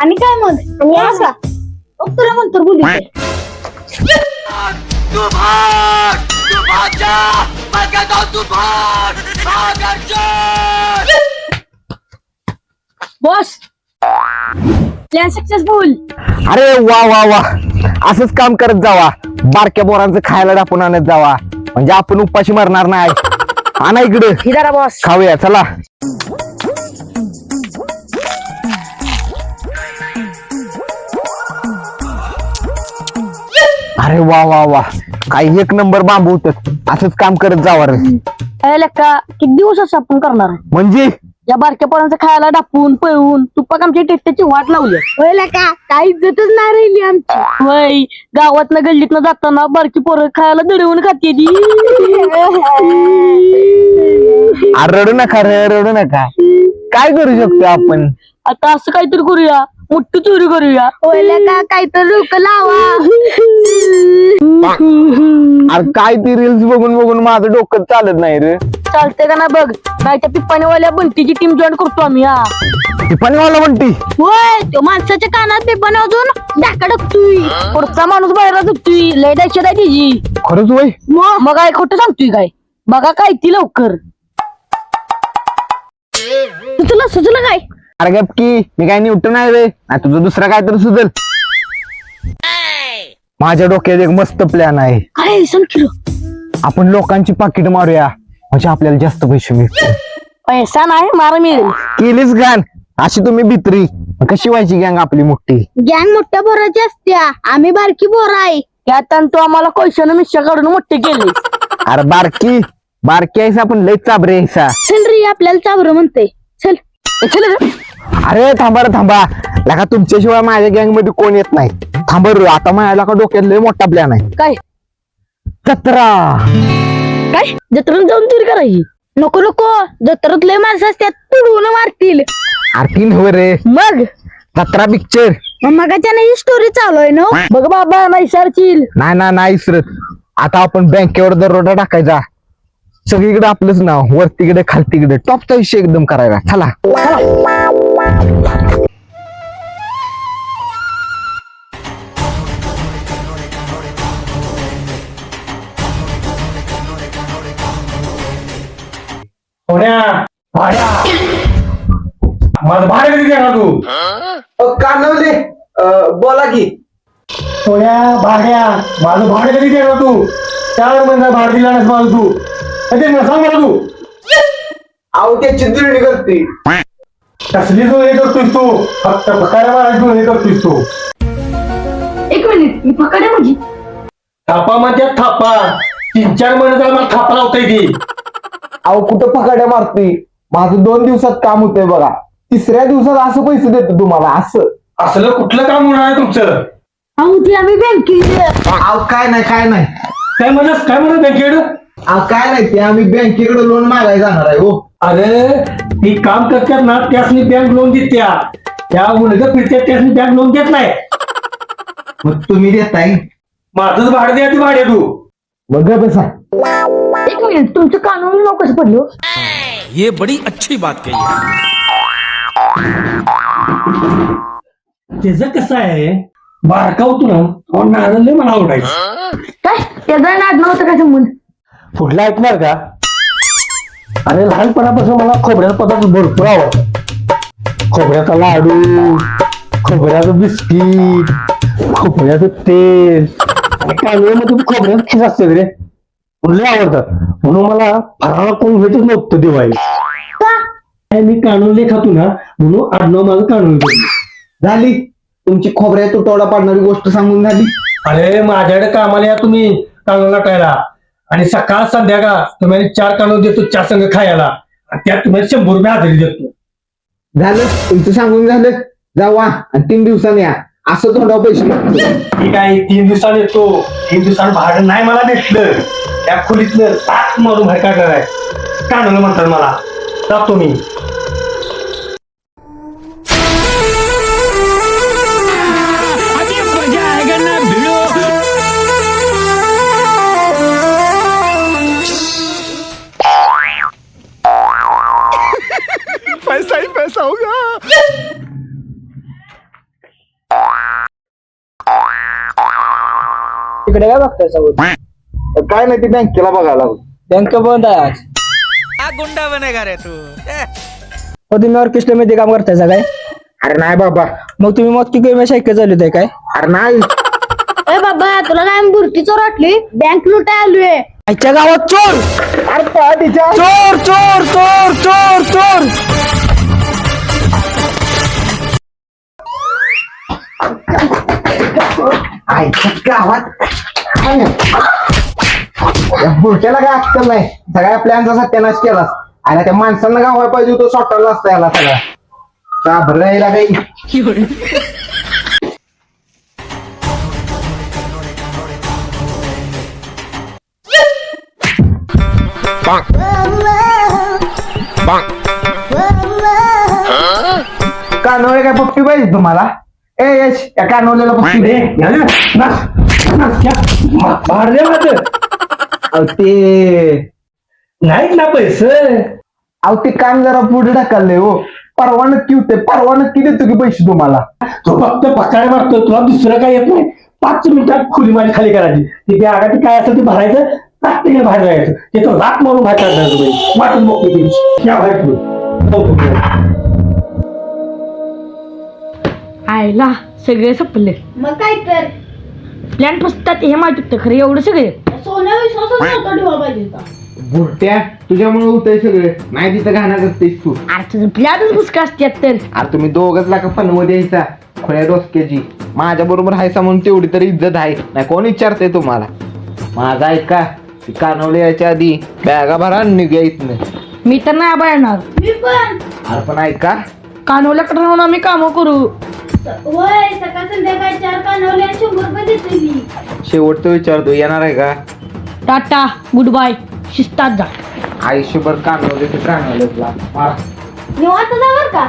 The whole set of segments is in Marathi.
आणि काय मग? आणि असा? मग? तुला म्हणतो बोलू तू भाग तू भाग जा मैं कहता तू भाग भाग अर्जुन बॉस. Plan successful. अरे वा वा वा. असंच काम करत जावा. बारक्या बोरांचं खायला टाकून आणत जावा. म्हणजे आपण उपाशी मरणार नाही. आणा इकडे. बॉस. खाऊया चला. अरे वा वा वा. काही एक नंबर बांबू होत. असंच काम करत जावा रे. लेका किती दिवस असं आपण करणार आहे? म्हणजे? या बारक्या पोरांचं खायला डापून पळवून तुपाक आमच्या टेट्याची वाट लावली होय का काही इज्जतच नाही राहिली आमची. होय गावातनं गल्लीतनं जाताना बारकी पोरं खायला दडवून खाते ती. अरे रडू नका रे रडू नका. काय करू शकतो आपण? आता असं काहीतरी करूया. मोठी चोरी करूया. होय का काहीतरी लोक लावा. अरे काय ती रील्स बघून बघून माझं डोकं चालत नाही रे. चालते का ना बघ. नाही त्या पिप्पानेवाल्या बंटीची टीम जॉईन करतो आम्ही हा. पण मला म्हणती होय तो माणसाच्या कानात पिप्पाने अजून डाका डकतोय पुढचा माणूस बाहेर दुखतोय लय डायशेत आहे तिची. खरंच वय? मग मग काय खोटं सांगतोय काय? बघा काय ती लवकर. तुला सुचलं काय अरे गप की मी काय न्यूटन आहे रे. नाही तुझं दुसरं काय तर सुचल माझ्या डोक्यात एक मस्त प्लॅन आहे. काय सांग की रे. आपण लोकांची पाकिट मारूया. म्हणजे आपल्याला जास्त पैसे मिळतील. पैसा नाही मार मिळेल केलीच गान अशी तुम्ही भित्री. मग कशी व्हायची गँग आपली मोठी? गँग मोठ्या पोराची असत्या. आम्ही बारकी पोर आहे. त्यात आणि तो आम्हाला पैशानं मिशा काढून मोठे केले. अरे बारकी. बारकी आहेस आपण लय चाबरे आहेसा. चल आपल्याला चावर म्हणते चल. ए, चल रे. अरे थांबा रे थांबा. लका तुमच्याशिवाय माझ्या गँगमध्ये कोण येत नाही. थांबा रे आता माझ्या लका डोक्यात लय मोठा प्लॅन आहे. काय? जत्रा. काय? जत्रेत जाऊन चोरी करायची नको नको. जत्रेत लय माणसं असतात तुडून मारतील. आरती नव्हे रे. मग? जत्रा पिक्चर मगाच्या नाही स्टोरी चालू आहे ना बघ बाबा नाही सारखील. नाही ना नाही सर आता आपण बँकेवर दरोडा टाकायचा. सगळीकडे आपलंच नाव वरतीकडे खालतीकडे. टॉपचा विषय एकदम करायला चला. माझं भाडं कधी देणार तू? कानवले बोला की. सोन्या भाड्या. माझं भाडं कधी देणार तू? चार महिना भाडं दिला नाहीस मला तू. देणार सांग मला तू. अहो त्याची जुळणी करते कसली तू हे करतोस तू. फक्त फकाऱ्या मारायची तू हे करतोस तू. एक मिनिट मी पकडे माझी थापा म्हणतात थापा. तीन चार महिने झाला मला थापा लावता येते अहो कुठं पकड्या मारते माझं दोन दिवसात काम होतंय बघा. तिसऱ्या दिवसात असं पैसे देतो तुम्हाला असं. असलं कुठलं काम होणार आहे तुमचं? अहो ती आम्ही बँकेत अहो काय नाही काय नाही. काय म्हणत काय म्हणत बँकेड अहो काय नाही ते आम्ही बँकेकडे लोन मागायला जाणार आहे हो. अरे ती काम करतात ना त्यासनी बँक लोन देत्या. त्या मुलगा फिरत्या त्यासनी बँक लोन देत नाही. मग तुम्ही देताय माझंच भाडं द्या ती भाडे तू. बघ बसा. एक मिनिट तुमचं कानून नाव कसं पडलं ये बड़ी अच्छी बात कही है। त्याचं कसं आहे? बारका होतो ना तो नारळ लय मला आवडायचं. काय? त्याचा नाद नव्हतं काय संबंध? कुठला ऐकणार का? अरे लहानपणापासून मला खोबऱ्याचा पदार्थ भरपूर आवडतो. खोबऱ्याचा लाडू खोबऱ्याचं बिस्किट खोबऱ्याचं तेल. आणि कांदळ्यामध्ये खोबऱ्याचं खीस असते रे. लय आवडतात. म्हणून मला फराळा कोण भेटत नव्हतं दिवाळी मी कानवले खातो ना म्हणून आडनाव माझं कानवले झाली. तुमची खोबऱ्या तुटवडा पाडणारी गोष्ट सांगून झाली. अरे माझ्याकडे कामाला या तुम्ही. कानून लाटायला आणि सकाळ संध्याकाळ तुम्हाला चार कानून देतो चार संघ खायला. आणि त्यात तुम्हाला शंभर रुपये हजेरी देतो. झालं. तुमचं सांगून झालं. जावा. आणि तीन दिवसांनी या. असं तोंडावर पैसे मागतो. ठीक आहे तीन दिवसात येतो. तीन दिवसात भाडं नाही मला भेटलं. त्या खोलीतलं ताक मारून काढणार आहे कानून म्हणतात मला. जातो मी तिकडे काय बघताय सगळं? काय नाही ती बँकेला बघायला बँक बंद आहे आज. गुंडा बनेगा रे तू? मग तुम्ही ऑर्केस्ट्रामध्ये काम करताय काय अरे नाही बाबा. मग तुम्ही मग की गेम ऐकत झाले होते काय? अरे नाही. ए बाबा तुला काय बुरटी चोर वाटली? बँक लुटाय आलोय. आजच्या गावात चोर! अरे पहाटेच्या चोर चोर चोर चोर चोर! आईच्या गावात या बुरट्याला काय अक्कल नाही. सगळ्या प्लॅनचा सत्यानाश केलास. आणि त्या माणसांना गाव व्हायला पाहिजे तो स्वतःला असता याला सगळा. का यायला काही. कानवले काय पप्पी पाहिजे तुम्हाला? ए यश या कानवलेला पप्पी दे. मारले माझं ते नाहीत ना पैसे. अहो ते काम जरा पुढे ढकलले हो. परवा नक्की होते परवा नक्की देतो की पैसे तुम्हाला. तो फक्त पकाड मारतो तुला दुसरं काय येत नाही. पाच मिनिटात खुली माझी खाली करायची. ती आगात काय असेल ते भरायचं प्रत्येकाने बाहेर जायचं. तिथं लाट मारून बाहेर काढणार तुम्ही वाटून ती या बाहेर तू तू. आयला सगळे संपले. मग काय तर. प्लॅन फसतात हे माहिती होतं खरं एवढं सगळे. सोन्या विश्वासच नव्हता ठेवा पाहिजे होता बुरट्या तुझ्यामुळे होतंय सगळे. नाही तिथं घाणा करतेस तू. अरे तुझं प्लॅनच फुसका असतात तर. अरे तुम्ही दोघच लाका फनमध्ये यायचा खोया डोसक्याची. माझ्या बरोबर हायसा म्हणून तेवढी तरी इज्जत आहे. नाही कोण विचारते तुम्हाला? माझा ऐका ती कानवले यायच्या आधी बॅगा भरा आणि निघ्या इथनं. मी तर नाही आबा येणार मी पण. अरे पण ऐका. कानवल्याकडे राहून आम्ही कामं करू. होय सकाळ संध्याकाळी चार कानवले आणि शंभर रुपये देते मी शेवटचं विचारतो येणार आहे का? टाटा गुड बाय शिस्तात जा. आयुष्यभर कानवले ते कानवलेला मारा निवांत जा बरं का.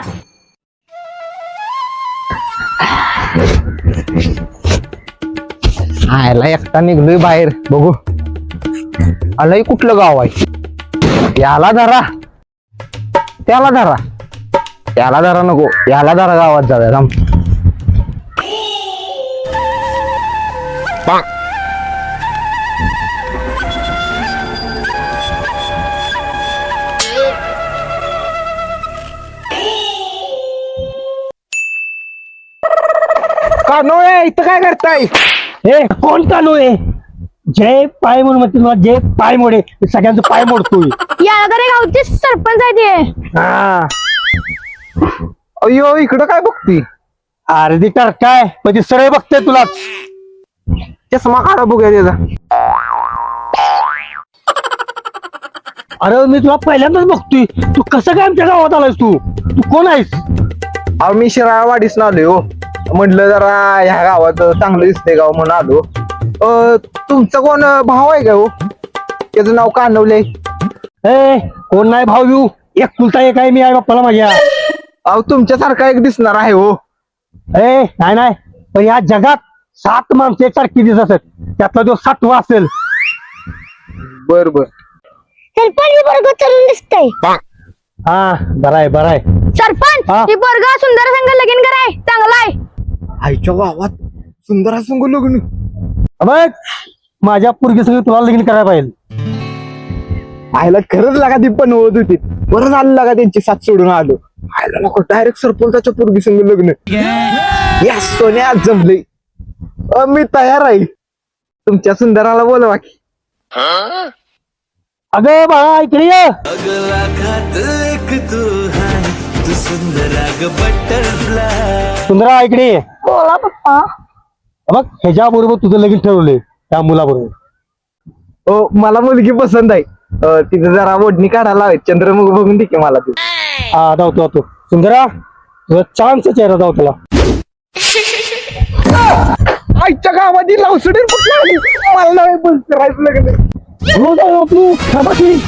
आयला एकटा निघलोय बाहेर बघू. आलंय कुठलं गाव आहे? याला धरा. त्याला धरा. त्याला धरा नको याला धरा गावात जाऊया थांब. कानोळे इथं काय करताय? ए कोण कानू आहे जय पाय म्हणून म्हणते तुला जय पाय मोडे. सगळ्यांचं पाय मोडतोय. याळगरे गावचे सरपंच आहे ते? हा. अयो इकडं काय बघती? अरे ती तर काय ती सरळ बघते तुलाच. चष्मा काढा बघूया त्याचा. अरे मी तुला पहिल्यांदाच बघतोय. तू कसं काय आमच्या गावात आलायस तू? तू कोण आहेस? अहो मी शिराळवाडीस आलोय हो. म्हटलं जरा ह्या गावात चांगलं दिसतंय गाव म्हणून आलो. अ, तुमचा कोण भाव आहे का हो? त्याचं नाव कानवले. ए कोण नाही भाऊ? येऊ एक कुलता एक आहे मी आहे बाप्पाला माझ्या. अहो तुमच्यासारखा एक दिसणार आहे हो. ए नाही नाही. पण या जगात सात माणसे सारखी दिसत असत. त्यातला जो सातवा असेल. बर बर. सरपंच दिसतंय. हा बरं आहे बरं आहे. सरपंच हा. ती वर्ग सुंदर संघ लगीन कराय चांगला आहे. आईच्या गावात सुंदर असं लग्न. बघ माझ्या पोरगी सगळी तुला लगीन करायला पाहिजे. आईला खरंच लागा ती पण होत होती. बरं झालं लागा त्यांची साथ सोडून आलो. आईला नको डायरेक्ट सरपंचाच्या पोरगी संग लग्न. या सोन्या जमले मी तयार आहे. तुमच्या सुंदराला बोलवा की. अगं बाळा इकडे ये. अगला खात एक तू तू सुंदर इकडे ये. बोला पप्पा. बघ ह्याच्या बरोबर तुझं लगीन ठरवलंय त्या मुलाबरोबर. हो मला मुलगी पसंत आहे. अ, तिथं जरा ओढणी काढायला हवी. चंद्रमुख बघून ठीक आहे मला ती. हा धावतो धावतो. सुंदरा तुझा चांगचा चेहरा धाव तुला आईच्या गावात कुठं आली मला नाही बस करायचं लग्न. आपलं. की.